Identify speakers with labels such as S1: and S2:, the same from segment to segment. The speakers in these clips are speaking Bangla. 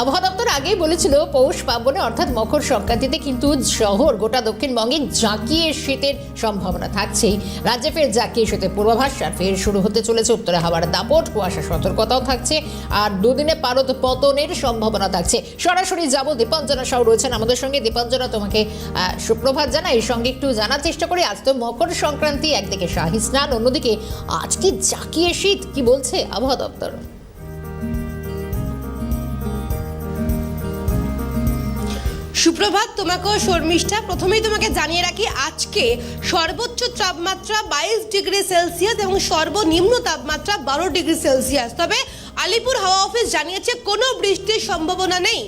S1: আবহাওয়া দপ্তর আগেই বলেছিল, পৌষ পার্বণে অর্থাৎ মকর সংক্রান্তিতে কিন্তু শহর গোটা দক্ষিণবঙ্গে জাঁকিয়ে শীতের সম্ভাবনা থাকছেই। রাজ্যে ফের জাঁকিয়ে শীতের পূর্বাভাস আর ফের শুরু হতে চলেছে উত্তরে হাওয়ার দাপট, কুয়াশা সতর্কতাও থাকছে আর দুদিনে পারদ পতনের সম্ভাবনা থাকছে। সরাসরি যাব দীপাঞ্জনা সাউ রয়েছেন আমাদের সঙ্গে। দীপাঞ্জনা, তোমাকে সুপ্রভাত জানাই। সঙ্গে একটু জানার চেষ্টা করি। আজ তো মকর সংক্রান্তি, একদিকে শাহী স্নান, অন্যদিকে আজকে জাঁকিয়ে শীত? কি বলছে আবহাওয়া দপ্তর?
S2: সুপ্রভাত, তোমাকেও শর্মিষ্ঠা। প্রথমেই তোমাকে জানিয়ে রাখি, আজকে সর্বোচ্চ তাপমাত্রা বাইশ ডিগ্রি সেলসিয়াস এবং সর্বনিম্ন তাপমাত্রা বারো ডিগ্রি সেলসিয়াস। তবে আলিপুর হাওয়া অফিস জানিয়েছে, কোনো বৃষ্টির সম্ভাবনা নেই।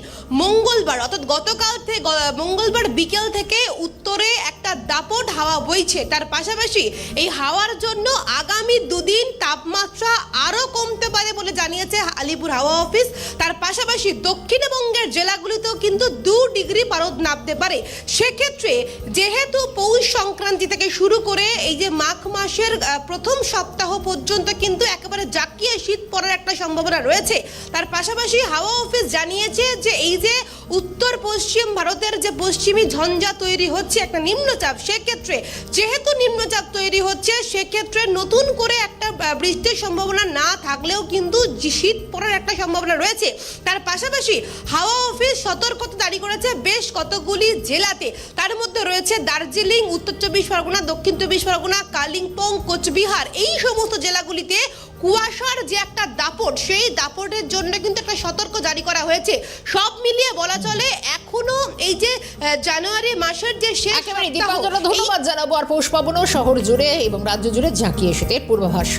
S2: মঙ্গলবার, অর্থাৎ গতকাল থেকে মঙ্গলবার বিকেল থেকে উত্তরে একটা দাপট হাওয়া বইছে। তার পাশাপাশি এই হাওয়ার জন্য আগামী দুদিন তাপমাত্রা আরও কমতে বলে জানিয়েছে আলিপুর হাওয়া অফিস। তার পাশাপাশি দক্ষিণবঙ্গের জেলাগুলিতেও কিন্তু দু ডিগ্রি পারদ নামতে পারে। সেক্ষেত্রে যেহেতু পৌষ সংক্রান্তি থেকে শুরু করে এই যে মাঘ মাসের প্রথম সপ্তাহ পর্যন্ত কিন্তু একেবারে জাকিয়ে শীত পড়ার একটা সম্ভাবনা রয়েছে। তার পাশাপাশি হাওয়া অফিস জানিয়েছে যে এই যে উত্তর পশ্চিম ভারতের যে পশ্চিমী ঝঞ্ঝা তৈরি হচ্ছে একটা নিম্নচাপ, সেক্ষেত্রে যেহেতু নিম্নচাপ তৈরি হচ্ছে, সেক্ষেত্রে নতুন করে একটা বৃষ্টির সম্ভাবনা না থাকলেও কিন্তু শীত পড়ার একটা সম্ভাবনা রয়েছে। তার পাশাপাশি হাওয়া অফিস সতর্কতা জারি করেছে বেশ কতগুলি জেলাতে। তার মধ্যে রয়েছে দার্জিলিং, উত্তর চব্বিশ পরগনা, দক্ষিণ চব্বিশ পরগনা, কালিম্পং, কোচবিহার। এই সমস্ত জেলাগুলিতে কুয়াশার যে একটা দাপট, সেই দাপটের জন্য কিন্তু একটা সতর্ক জারি করা হয়েছে। সব মিলিয়ে বলা চলে এই যে জানুয়ারি মাসের যে শেষ
S1: একেবারে দীপাঞ্জনা ধন্যবাদ জানাব আর পৌষ পাবনও শহর জুড়ে এবং রাজ্য জুড়ে ঝাঁকিয়ে শীতের পূর্বাভাস।